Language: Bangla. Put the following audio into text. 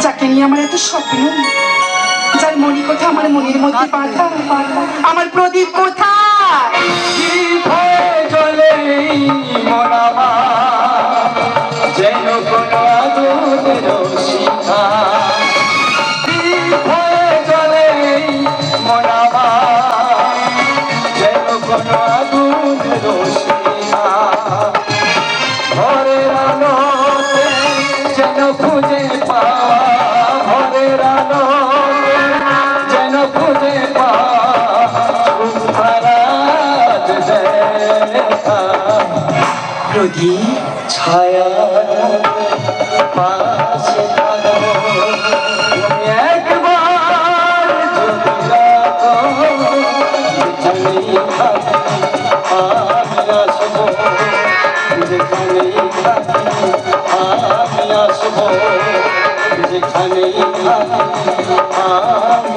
যাকে নিয়ে আমার এত স্বপ্ন যার মনি কথা আমার মনের মধ্যে বাধা। আমার প্রদীপ কোথায়? চলে মনামা যেন কোনো আগুনের শিখা চলে মনামা যেন কোনো প্রদীপ ছায়া পাশে একবার যদি আমি আসব। যেখানেই থাকি আমি আসব। যেখানেই থাকি আমি